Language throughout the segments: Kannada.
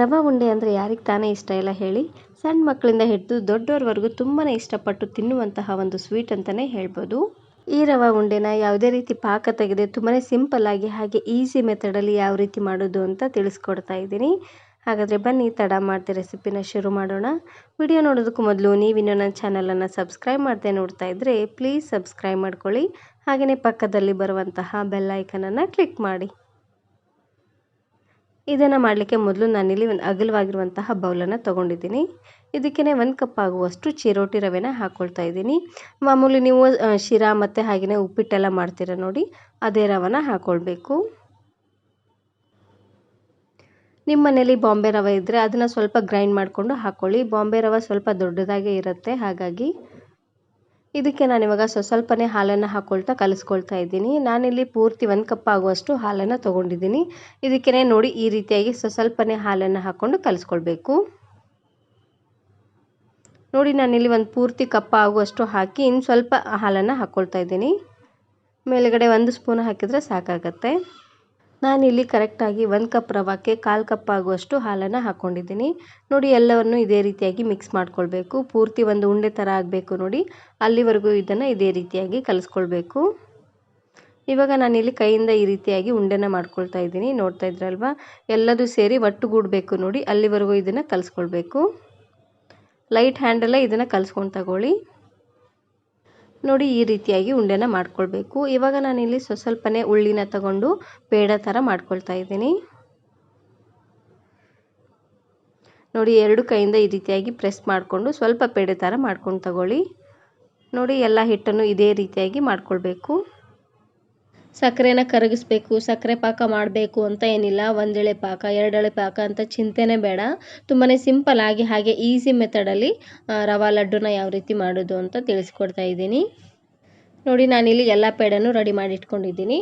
ರವೆ ಉಂಡೆ ಅಂದರೆ ಯಾರಿಗೆ ತಾನೇ ಇಷ್ಟ ಇಲ್ಲ ಹೇಳಿ ಸಣ್ಣ ಮಕ್ಕಳಿಂದ ಹಿಡಿದು ದೊಡ್ಡವ್ರವರೆಗೂ ತುಂಬಾ ಇಷ್ಟಪಟ್ಟು ತಿನ್ನುವಂತಹ ಒಂದು ಸ್ವೀಟ್ ಅಂತಲೇ ಹೇಳ್ಬೋದು. ಈ ರವೆ ಉಂಡೆನ ಯಾವುದೇ ರೀತಿ ಪಾಕ ತೆಗೆದೇ ತುಂಬಾ ಸಿಂಪಲ್ಲಾಗಿ ಹಾಗೆ ಈಸಿ ಮೆಥಡಲ್ಲಿ ಯಾವ ರೀತಿ ಮಾಡೋದು ಅಂತ ತಿಳಿಸ್ಕೊಡ್ತಾ ಇದ್ದೀನಿ. ಹಾಗಾದರೆ ಬನ್ನಿ, ತಡ ಮಾಡ್ತಿ ರೆಸಿಪಿನ ಶುರು ಮಾಡೋಣ. ವಿಡಿಯೋ ನೋಡೋದಕ್ಕೂ ಮೊದಲು ನೀವಿನ್ನೂ ನನ್ನ ಚಾನಲನ್ನು ಸಬ್ಸ್ಕ್ರೈಬ್ ಮಾಡದೆ ನೋಡ್ತಾ ಇದ್ದರೆ ಪ್ಲೀಸ್ ಸಬ್ಸ್ಕ್ರೈಬ್ ಮಾಡ್ಕೊಳ್ಳಿ. ಹಾಗೆಯೇ ಪಕ್ಕದಲ್ಲಿ ಬರುವಂತಹ ಬೆಲ್ಲೈಕನನ್ನು ಕ್ಲಿಕ್ ಮಾಡಿ. ಇದನ್ನು ಮಾಡಲಿಕ್ಕೆ ಮೊದಲು ನಾನಿಲ್ಲಿ ಒಂದು ಅಗಲವಾಗಿರುವಂತಹ ಬೌಲನ್ನು ತೊಗೊಂಡಿದ್ದೀನಿ. ಇದಕ್ಕೇ ಒಂದು ಕಪ್ ಆಗುವಷ್ಟು ಚಿರೋಟಿ ರವೆನ ಹಾಕ್ಕೊಳ್ತಾ ಇದ್ದೀನಿ. ಮಾಮೂಲಿ ನೀವು ಶಿರಾ ಮತ್ತು ಹಾಗೆಯೇ ಉಪ್ಪಿಟ್ಟೆಲ್ಲ ಮಾಡ್ತೀರ ನೋಡಿ, ಅದೇ ರವನ ಹಾಕ್ಕೊಳ್ಬೇಕು ನಿಮ್ಮ ಮನೇಲಿ ಬಾಂಬೆ ರವೆ ಇದ್ದರೆ ಅದನ್ನು ಸ್ವಲ್ಪ ಗ್ರೈಂಡ್ ಮಾಡಿಕೊಂಡು ಹಾಕ್ಕೊಳ್ಳಿ ಬಾಂಬೆ ರವೆ ಸ್ವಲ್ಪ ದೊಡ್ಡದಾಗೇ ಇರುತ್ತೆ, ಹಾಗಾಗಿ ಇದಕ್ಕೆ ನಾನು ಸ್ವಲ್ಪ ಸ್ವಲ್ಪನೇ ಹಾಲನ್ನು ಹಾಕ್ಕೊಳ್ತಾ ಕಲಿಸ್ಕೊಳ್ತಾ ಇದ್ದೀನಿ. ನಾನಿಲ್ಲಿ ಪೂರ್ತಿ ಒಂದು ಕಪ್ ಆಗುವಷ್ಟು ಹಾಲನ್ನು ತೊಗೊಂಡಿದ್ದೀನಿ. ಇದಕ್ಕೇ ನೋಡಿ ಈ ರೀತಿಯಾಗಿ ಸ್ವಲ್ಪನೇ ಹಾಲನ್ನು ಹಾಕ್ಕೊಂಡು ಕಲಿಸ್ಕೊಳ್ಬೇಕು. ನೋಡಿ, ನಾನಿಲ್ಲಿ ಒಂದು ಪೂರ್ತಿ ಕಪ್ ಆಗುವಷ್ಟು ಹಾಕಿ ಇನ್ನು ಸ್ವಲ್ಪ ಹಾಲನ್ನು ಹಾಕ್ಕೊಳ್ತಾ ಇದ್ದೀನಿ. ಮೇಲುಗಡೆ ಒಂದು ಸ್ಪೂನ್ ಹಾಕಿದರೆ ಸಾಕಾಗತ್ತೆ. ನಾನಿಲ್ಲಿ ಕರೆಕ್ಟಾಗಿ ಒಂದು ಕಪ್ ರವಕ್ಕೆ ಕಾಲು ಕಪ್ ಆಗುವಷ್ಟು ಹಾಲನ್ನು ಹಾಕ್ಕೊಂಡಿದ್ದೀನಿ ನೋಡಿ, ಎಲ್ಲವನ್ನು ಇದೇ ರೀತಿಯಾಗಿ ಮಿಕ್ಸ್ ಮಾಡ್ಕೊಳ್ಬೇಕು. ಪೂರ್ತಿ ಒಂದು ಉಂಡೆ ಥರ ಆಗಬೇಕು ನೋಡಿ. ಅಲ್ಲಿವರೆಗೂ ಇದನ್ನು ಇದೇ ರೀತಿಯಾಗಿ ಕಲಿಸ್ಕೊಳ್ಬೇಕು. ಇವಾಗ ನಾನಿಲ್ಲಿ ಕೈಯಿಂದ ಈ ರೀತಿಯಾಗಿ ಉಂಡೆನ ಮಾಡ್ಕೊಳ್ತಾ ಇದ್ದೀನಿ. ನೋಡ್ತಾ ಇದ್ರಲ್ವಾ? ಎಲ್ಲದೂ ಸೇರಿ ಒಟ್ಟುಗೂಡಬೇಕು ನೋಡಿ. ಅಲ್ಲಿವರೆಗೂ ಇದನ್ನು ಕಲಿಸ್ಕೊಳ್ಬೇಕು. ಲೈಟ್ ಹ್ಯಾಂಡಲ್ಲೇ ಇದನ್ನು ಕಲಿಸ್ಕೊಂಡು ತಗೊಳ್ಳಿ. ನೋಡಿ ಈ ರೀತಿಯಾಗಿ ಉಂಡೆನ ಮಾಡ್ಕೊಳ್ಬೇಕು. ಇವಾಗ ನಾನಿಲ್ಲಿ ಸ್ವ ಸ್ವಲ್ಪನೇ ಉಳ್ಳಿನ ತಗೊಂಡು ಪೇಡ ಥರ ಮಾಡ್ಕೊಳ್ತಾ ಇದ್ದೀನಿ. ನೋಡಿ ಎರಡು ಕೈಯಿಂದ ಈ ರೀತಿಯಾಗಿ ಪ್ರೆಸ್ ಮಾಡಿಕೊಂಡು ಸ್ವಲ್ಪ ಪೇಡೆ ಥರ ಮಾಡ್ಕೊಂಡು ತಗೊಳ್ಳಿ. ನೋಡಿ ಎಲ್ಲ ಹಿಟ್ಟನ್ನು ಇದೇ ರೀತಿಯಾಗಿ ಮಾಡ್ಕೊಳ್ಬೇಕು. ಸಕ್ಕರೆನ ಕರಗಿಸ್ಬೇಕು, ಸಕ್ಕರೆ ಪಾಕ ಮಾಡಬೇಕು ಅಂತ ಏನಿಲ್ಲ. ಒಂದೆಳೆ ಪಾಕ, ಎರಡೆಳೆ ಪಾಕ ಅಂತ ಚಿಂತೆನೇ ಬೇಡ. ತುಂಬಾ ಸಿಂಪಲ್ ಆಗಿ ಹಾಗೆ ಈಸಿ ಮೆಥಡಲ್ಲಿ ರವಾ ಲಡ್ಡುನ ಯಾವ ರೀತಿ ಮಾಡೋದು ಅಂತ ತಿಳಿಸ್ಕೊಡ್ತಾ ಇದ್ದೀನಿ. ನೋಡಿ, ನಾನಿಲ್ಲಿ ಎಲ್ಲ ಪೇಡನ್ನು ರೆಡಿ ಮಾಡಿ ಇಟ್ಕೊಂಡಿದ್ದೀನಿ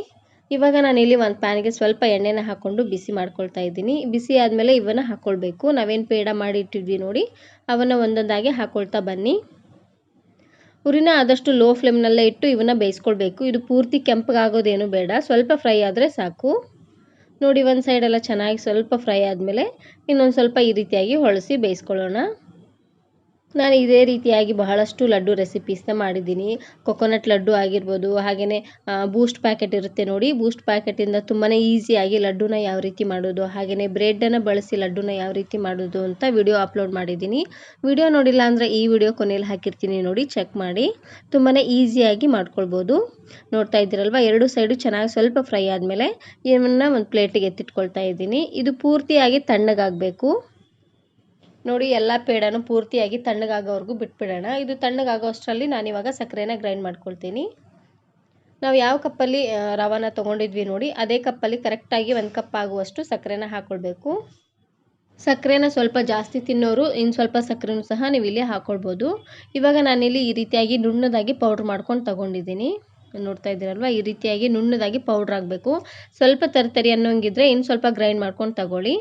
ಇವಾಗ ನಾನಿಲ್ಲಿ ಒಂದು ಪ್ಯಾನ್ಗೆ ಸ್ವಲ್ಪ ಎಣ್ಣೆನ ಹಾಕ್ಕೊಂಡು ಬಿಸಿ ಮಾಡ್ಕೊಳ್ತಾ ಇದ್ದೀನಿ. ಬಿಸಿ ಆದಮೇಲೆ ಇವನ್ನು ಹಾಕ್ಕೊಳ್ಬೇಕು ನಾವೇನು ಪೇಡ ಮಾಡಿ ಇಟ್ಟಿದ್ವಿ ನೋಡಿ, ಅವನ್ನು ಒಂದೊಂದಾಗಿ ಹಾಕ್ಕೊಳ್ತಾ ಬನ್ನಿ. ಉರಿನ ಆದಷ್ಟು ಲೋ ಫ್ಲೇಮ್ನಲ್ಲೇ ಇಟ್ಟು ಇವನ್ನ ಬೇಯಿಸ್ಕೊಳ್ಬೇಕು. ಇದು ಪೂರ್ತಿ ಕೆಂಪಗಾಗೋದೇನು ಬೇಡ. ಸ್ವಲ್ಪ ಫ್ರೈ ಆದರೆ ಸಾಕು. ನೋಡಿ, ಒಂದು ಸೈಡೆಲ್ಲ ಚೆನ್ನಾಗಿ ಸ್ವಲ್ಪ ಫ್ರೈ ಆದಮೇಲೆ ಇನ್ನೊಂದು ಸ್ವಲ್ಪ ಈ ರೀತಿಯಾಗಿ ಹೊಳಸಿ ಬೇಯಿಸ್ಕೊಳ್ಳೋಣ. ನಾನು ಇದೇ ರೀತಿಯಾಗಿ ಬಹಳಷ್ಟು ಲಡ್ಡು ರೆಸಿಪೀಸ್ನ ಮಾಡಿದ್ದೀನಿ. ಕೊಕೊನಟ್ ಲಡ್ಡು ಆಗಿರ್ಬೋದು ಹಾಗೆಯೇ ಬೂಸ್ಟ್ ಪ್ಯಾಕೆಟ್ ಇರುತ್ತೆ ನೋಡಿ. ಬೂಸ್ಟ್ ಪ್ಯಾಕೆಟಿಂದ ತುಂಬಾ ಈಸಿಯಾಗಿ ಲಡ್ಡುನ ಯಾವ ರೀತಿ ಮಾಡೋದು ಹಾಗೆಯೇ ಬ್ರೆಡ್ಡನ್ನು ಬಳಸಿ ಲಡ್ಡುನ ಯಾವ ರೀತಿ ಮಾಡೋದು ಅಂತ ವಿಡಿಯೋ ಅಪ್ಲೋಡ್ ಮಾಡಿದ್ದೀನಿ. ವಿಡಿಯೋ ನೋಡಿಲ್ಲ ಅಂದರೆ ಈ ವಿಡಿಯೋ ಕೊನೆಯಲ್ಲಿ ಹಾಕಿರ್ತೀನಿ ನೋಡಿ ಚೆಕ್ ಮಾಡಿ. ತುಂಬಾ ಈಸಿಯಾಗಿ ಮಾಡ್ಕೊಳ್ಬೋದು. ನೋಡ್ತಾ ಇದ್ದೀರಲ್ವ, ಎರಡು ಸೈಡು ಚೆನ್ನಾಗಿ ಸ್ವಲ್ಪ ಫ್ರೈ ಆದಮೇಲೆ ಇವನ್ನ ಒಂದು ಪ್ಲೇಟಿಗೆ ಎತ್ತಿಟ್ಕೊಳ್ತಾ ಇದ್ದೀನಿ. ಇದು ಪೂರ್ತಿಯಾಗಿ ತಣ್ಣಗಾಗಬೇಕು. ನೋಡಿ, ಎಲ್ಲ ಪೇಡಾನು ಪೂರ್ತಿಯಾಗಿ ತಣ್ಣಗಾಗೋವರೆಗೂ ಬಿಟ್ಬಿಡೋಣ. ಇದು ತಣ್ಣಗಾಗೋ ಅಷ್ಟರಲ್ಲಿ ನಾನಿವಾಗ ಸಕ್ಕರೆನ ಗ್ರೈಂಡ್ ಮಾಡ್ಕೊಳ್ತೀನಿ. ನಾವು ಯಾವ ಕಪ್ಪಲ್ಲಿ ರವಾನ ತೊಗೊಂಡಿದ್ವಿ ನೋಡಿ, ಅದೇ ಕಪ್ಪಲ್ಲಿ ಕರೆಕ್ಟಾಗಿ ಒಂದು ಕಪ್ ಆಗುವಷ್ಟು ಸಕ್ಕರೆನ ಹಾಕ್ಕೊಳ್ಬೇಕು ಸಕ್ಕರೆನ ಸ್ವಲ್ಪ ಜಾಸ್ತಿ ತಿನ್ನೋರು ಇನ್ನು ಸ್ವಲ್ಪ ಸಕ್ಕರೆನೂ ಸಹ ನೀವು ಇಲ್ಲಿ ಹಾಕ್ಕೊಳ್ಬೋದು ಇವಾಗ ನಾನಿಲ್ಲಿ ಈ ರೀತಿಯಾಗಿ ನುಣ್ಣದಾಗಿ ಪೌಡ್ರ್ ಮಾಡ್ಕೊಂಡು ತೊಗೊಂಡಿದ್ದೀನಿ. ನೋಡ್ತಾ ಇದ್ದೀರಲ್ವ, ಈ ರೀತಿಯಾಗಿ ನುಣ್ಣದಾಗಿ ಪೌಡ್ರ್ ಆಗಬೇಕು. ಸ್ವಲ್ಪ ತರ್ತರಿ ಅನ್ನೋಂಗಿದ್ರೆ ಇನ್ನು ಸ್ವಲ್ಪ ಗ್ರೈಂಡ್ ಮಾಡ್ಕೊಂಡು ತಗೊಳ್ಳಿ.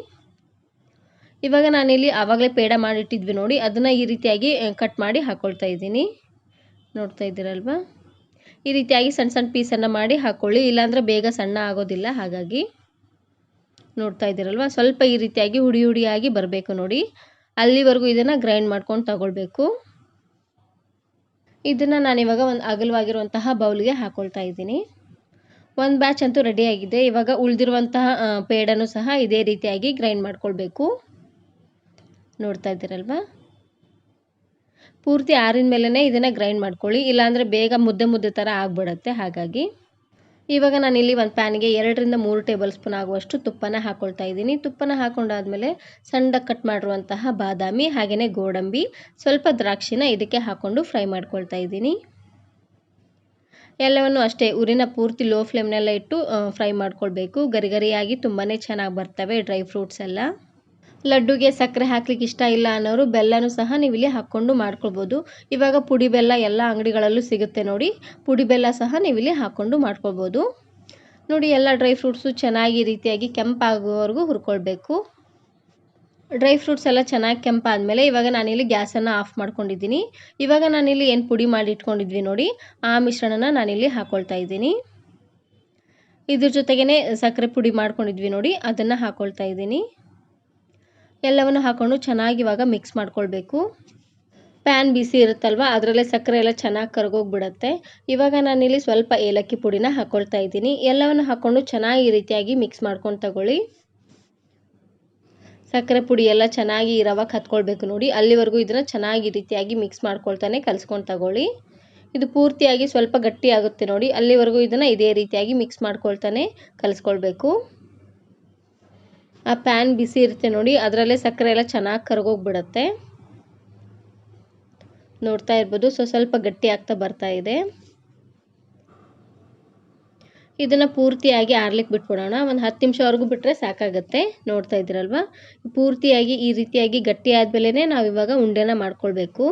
ಇವಾಗ ನಾನಿಲ್ಲಿ ಆವಾಗಲೇ ಪೇಡ ಮಾಡಿಟ್ಟಿದ್ವಿ ನೋಡಿ, ಅದನ್ನು ಈ ರೀತಿಯಾಗಿ ಕಟ್ ಮಾಡಿ ಹಾಕ್ಕೊಳ್ತಾ ಇದ್ದೀನಿ. ನೋಡ್ತಾ ಇದ್ದೀರಲ್ವ? ಈ ರೀತಿಯಾಗಿ ಸಣ್ಣ ಸಣ್ಣ ಪೀಸನ್ನು ಮಾಡಿ ಹಾಕ್ಕೊಳ್ಳಿ ಇಲ್ಲಾಂದರೆ ಬೇಗ ಸಣ್ಣ ಆಗೋದಿಲ್ಲ, ಹಾಗಾಗಿ. ನೋಡ್ತಾ ಇದ್ದೀರಲ್ವ? ಸ್ವಲ್ಪ ಈ ರೀತಿಯಾಗಿ ಹುಡಿ ಹುಡಿಯಾಗಿ ಬರಬೇಕು ನೋಡಿ. ಅಲ್ಲಿವರೆಗೂ ಇದನ್ನು ಗ್ರೈಂಡ್ ಮಾಡ್ಕೊಂಡು ತಗೊಳ್ಬೇಕು. ಇದನ್ನು ನಾನಿವಾಗ ಒಂದು ಅಗಲವಾಗಿರುವಂತಹ ಬೌಲ್ಗೆ ಹಾಕ್ಕೊಳ್ತಾ ಇದ್ದೀನಿ. ಒಂದು ಬ್ಯಾಚ್ ಅಂತೂ ರೆಡಿಯಾಗಿದೆ ಇವಾಗ ಉಳಿದಿರುವಂತಹ ಪೇಡನ್ನು ಸಹ ಇದೇ ರೀತಿಯಾಗಿ ಗ್ರೈಂಡ್ ಮಾಡ್ಕೊಳ್ಬೇಕು. ನೋಡ್ತಾ ಇದ್ದೀರಲ್ವ? ಪೂರ್ತಿ ಆರಿನ ಮೇಲೇ ಇದನ್ನು ಗ್ರೈಂಡ್ ಮಾಡ್ಕೊಳ್ಳಿ. ಇಲ್ಲಾಂದರೆ ಬೇಗ ಮುದ್ದೆ ಮುದ್ದೆ ಥರ ಆಗಿಬಿಡತ್ತೆ. ಹಾಗಾಗಿ ಇವಾಗ ನಾನಿಲ್ಲಿ ಒಂದು ಪ್ಯಾನ್ಗೆ ಎರಡರಿಂದ ಮೂರು ಟೇಬಲ್ ಸ್ಪೂನ್ ಆಗುವಷ್ಟು ತುಪ್ಪನ ಹಾಕ್ಕೊಳ್ತಾ ಇದ್ದೀನಿ. ತುಪ್ಪನ ಹಾಕ್ಕೊಂಡಾದ್ಮೇಲೆ ಸಣ್ಣ ಕಟ್ ಮಾಡಿರುವಂತಹ ಬಾದಾಮಿ ಹಾಗೆಯೇ ಗೋಡಂಬಿ, ಸ್ವಲ್ಪ ದ್ರಾಕ್ಷಿನ ಇದಕ್ಕೆ ಹಾಕ್ಕೊಂಡು ಫ್ರೈ ಮಾಡ್ಕೊಳ್ತಾ ಇದ್ದೀನಿ. ಎಲ್ಲವನ್ನು ಅಷ್ಟೇ ಉರಿನ ಪೂರ್ತಿ ಲೋ ಫ್ಲೇಮ್ನೆಲ್ಲ ಇಟ್ಟು ಫ್ರೈ ಮಾಡ್ಕೊಳ್ಬೇಕು. ಗರಿಗರಿಯಾಗಿ ತುಂಬಾ ಚೆನ್ನಾಗಿ ಬರ್ತವೆ ಡ್ರೈ ಫ್ರೂಟ್ಸ್ ಎಲ್ಲ. ಲಡ್ಡುಗೆ ಸಕ್ಕರೆ ಹಾಕ್ಲಿಕ್ಕೆ ಇಷ್ಟ ಇಲ್ಲ ಅನ್ನೋರು ಬೆಲ್ಲನೂ ಸಹ ನೀವು ಇಲ್ಲಿ ಹಾಕ್ಕೊಂಡು ಮಾಡ್ಕೊಳ್ಬೋದು. ಇವಾಗ ಪುಡಿ ಬೆಲ್ಲ ಎಲ್ಲ ಅಂಗಡಿಗಳಲ್ಲೂ ಸಿಗುತ್ತೆ ನೋಡಿ. ಪುಡಿ ಬೆಲ್ಲ ಸಹ ನೀವು ಇಲ್ಲಿ ಹಾಕ್ಕೊಂಡು ಮಾಡ್ಕೊಳ್ಬೋದು. ನೋಡಿ, ಎಲ್ಲ ಡ್ರೈ ಫ್ರೂಟ್ಸು ಚೆನ್ನಾಗಿ ರೀತಿಯಾಗಿ ಕೆಂಪಾಗುವವರೆಗೂ ಹುರ್ಕೊಳ್ಬೇಕು. ಡ್ರೈ ಫ್ರೂಟ್ಸ್ ಎಲ್ಲ ಚೆನ್ನಾಗಿ ಕೆಂಪಾದಮೇಲೆ ಇವಾಗ ನಾನಿಲ್ಲಿ ಗ್ಯಾಸನ್ನು ಆಫ್ ಮಾಡ್ಕೊಂಡಿದ್ದೀನಿ. ಇವಾಗ ನಾನಿಲ್ಲಿ ಏನು ಪುಡಿ ಮಾಡಿ ಇಟ್ಕೊಂಡಿದ್ವಿ ನೋಡಿ, ಆ ಮಿಶ್ರಣನ ನಾನಿಲ್ಲಿ ಹಾಕ್ಕೊಳ್ತಾ ಇದ್ದೀನಿ. ಇದ್ರ ಜೊತೆಗೇ ಸಕ್ಕರೆ ಪುಡಿ ಮಾಡ್ಕೊಂಡಿದ್ವಿ ನೋಡಿ, ಅದನ್ನು ಹಾಕ್ಕೊಳ್ತಾ ಇದ್ದೀನಿ. ಎಲ್ಲವನ್ನು ಹಾಕ್ಕೊಂಡು ಚೆನ್ನಾಗಿ ಇವಾಗ ಮಿಕ್ಸ್ ಮಾಡ್ಕೊಳ್ಬೇಕು. ಪ್ಯಾನ್ ಬಿಸಿ ಇರುತ್ತಲ್ವ, ಅದರಲ್ಲೇ ಸಕ್ಕರೆ ಎಲ್ಲ ಚೆನ್ನಾಗಿ ಕರಗೋಗ್ಬಿಡತ್ತೆ. ಇವಾಗ ನಾನಿಲ್ಲಿ ಸ್ವಲ್ಪ ಏಲಕ್ಕಿ ಪುಡಿನ ಹಾಕ್ಕೊಳ್ತಾ ಇದ್ದೀನಿ. ಎಲ್ಲವನ್ನು ಹಾಕ್ಕೊಂಡು ಚೆನ್ನಾಗಿ ರೀತಿಯಾಗಿ ಮಿಕ್ಸ್ ಮಾಡ್ಕೊಂಡು ತಗೊಳ್ಳಿ. ಸಕ್ಕರೆ ಪುಡಿ ಎಲ್ಲ ಚೆನ್ನಾಗಿ ರವೆ ಹತ್ಕೊಳ್ಬೇಕು ನೋಡಿ. ಅಲ್ಲಿವರೆಗೂ ಇದನ್ನು ಚೆನ್ನಾಗಿ ರೀತಿಯಾಗಿ ಮಿಕ್ಸ್ ಮಾಡ್ಕೊಳ್ತಾನೆ ಕಲಿಸ್ಕೊಂಡು ತಗೊಳ್ಳಿ. ಇದು ಪೂರ್ತಿಯಾಗಿ ಸ್ವಲ್ಪ ಗಟ್ಟಿ ಆಗುತ್ತೆ ನೋಡಿ. ಅಲ್ಲಿವರೆಗೂ ಇದನ್ನು ಇದೇ ರೀತಿಯಾಗಿ ಮಿಕ್ಸ್ ಮಾಡ್ಕೊಳ್ತಾನೆ ಕಲಿಸ್ಕೊಳ್ಬೇಕು. ಆ ಪ್ಯಾನ್ ಬಿಸಿ ಇರುತ್ತೆ ನೋಡಿ, ಅದರಲ್ಲೇ ಸಕ್ಕರೆ ಎಲ್ಲ ಚೆನ್ನಾಗಿ ಕರಗೋಗ್ಬಿಡತ್ತೆ. ನೋಡ್ತಾ ಇರ್ಬೋದು, ಸೊ ಸ್ವಲ್ಪ ಗಟ್ಟಿ ಆಗ್ತಾ ಬರ್ತಾ ಇದೆ. ಇದನ್ನು ಪೂರ್ತಿಯಾಗಿ ಆರ್ಲಿಕ್ಕೆ ಬಿಟ್ಬಿಡೋಣ. ಒಂದು ಹತ್ತು ನಿಮಿಷವರೆಗೂ ಬಿಟ್ಟರೆ ಸಾಕಾಗುತ್ತೆ. ನೋಡ್ತಾ ಇದ್ದೀರಲ್ವ? ಪೂರ್ತಿಯಾಗಿ ಈ ರೀತಿಯಾಗಿ ಗಟ್ಟಿ ಆದಮೇಲೆ ನಾವು ಇವಾಗ ಉಂಡೆನ ಮಾಡ್ಕೊಳ್ಬೇಕು.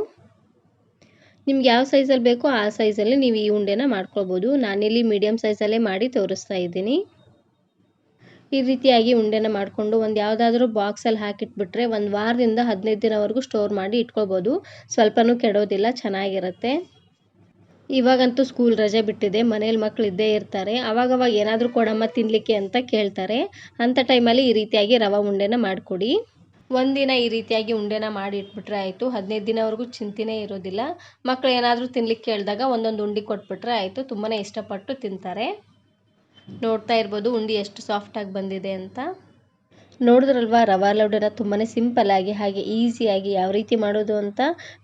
ನಿಮ್ಗೆ ಯಾವ ಸೈಜಲ್ಲಿ ಬೇಕೋ ಆ ಸೈಜಲ್ಲಿ ನೀವು ಈ ಉಂಡೆನ ಮಾಡ್ಕೊಳ್ಬೋದು. ನಾನಿಲ್ಲಿ ಮೀಡಿಯಮ್ ಸೈಜಲ್ಲೇ ಮಾಡಿ ತೋರಿಸ್ತಾ ಇದ್ದೀನಿ. ಈ ರೀತಿಯಾಗಿ ಉಂಡೆನ ಮಾಡಿಕೊಂಡು ಒಂದು ಯಾವುದಾದ್ರೂ ಬಾಕ್ಸಲ್ಲಿ ಹಾಕಿಟ್ಬಿಟ್ರೆ ಒಂದು ವಾರದಿಂದ ಹದಿನೈದು ದಿನವರೆಗೂ ಸ್ಟೋರ್ ಮಾಡಿ ಇಟ್ಕೊಬೋದು ಸ್ವಲ್ಪನೂ ಕೆಡೋದಿಲ್ಲ, ಚೆನ್ನಾಗಿರುತ್ತೆ. ಇವಾಗಂತೂ ಸ್ಕೂಲ್ ರಜೆ ಬಿಟ್ಟಿದೆ, ಮನೇಲಿ ಮಕ್ಕಳು ಇದ್ದೇ ಇರ್ತಾರೆ. ಅವಾಗವಾಗ ಏನಾದರೂ ಕೊಡಮ್ಮ ತಿನ್ನಲಿಕ್ಕೆ ಅಂತ ಕೇಳ್ತಾರೆ. ಅಂಥ ಟೈಮಲ್ಲಿ ಈ ರೀತಿಯಾಗಿ ರವೆ ಉಂಡೆನ ಮಾಡಿಕೊಡಿ. ಒಂದಿನ ಈ ರೀತಿಯಾಗಿ ಉಂಡೆನ ಮಾಡಿ ಇಟ್ಬಿಟ್ರೆ ಆಯಿತು, ಹದಿನೈದು ದಿನವರೆಗೂ ಚಿಂತೆನೇ ಇರೋದಿಲ್ಲ. ಮಕ್ಕಳು ಏನಾದರೂ ತಿನ್ಲಿಕ್ಕೆ ಕೇಳಿದಾಗ ಒಂದೊಂದು ಉಂಡೆ ಕೊಟ್ಬಿಟ್ರೆ ಆಯಿತು ತುಂಬಾ ಇಷ್ಟಪಟ್ಟು ತಿಂತಾರೆ. ನೋಡ್ತಾ ಇರ್ಬೋದು, ಉಂಡೆ ಎಷ್ಟು ಸಾಫ್ಟಾಗಿ ಬಂದಿದೆ ಅಂತ. ನೋಡಿದ್ರಲ್ವ, ರವಾ ಲಡ್ಡುನ ತುಂಬಾ ಸಿಂಪಲ್ಲಾಗಿ ಹಾಗೆ ಈಸಿಯಾಗಿ ಯಾವ ರೀತಿ ಮಾಡೋದು ಅಂತ.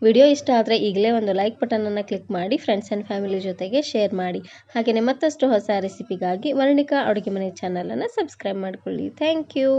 ವಿಡಿಯೋ ಇಷ್ಟ ಆದರೆ ಈಗಲೇ ಒಂದು ಲೈಕ್ ಬಟನನ್ನು ಕ್ಲಿಕ್ ಮಾಡಿ ಫ್ರೆಂಡ್ಸ್ ಆ್ಯಂಡ್ ಫ್ಯಾಮಿಲಿ ಜೊತೆಗೆ ಶೇರ್ ಮಾಡಿ. ಹಾಗೆಯೇ ಮತ್ತಷ್ಟು ಹೊಸ ರೆಸಿಪಿಗಾಗಿ ವರ್ಣಿಕಾ ಅಡುಗೆ ಮನೆ ಚಾನಲನ್ನು ಸಬ್ಸ್ಕ್ರೈಬ್ ಮಾಡಿಕೊಳ್ಳಿ. Thank you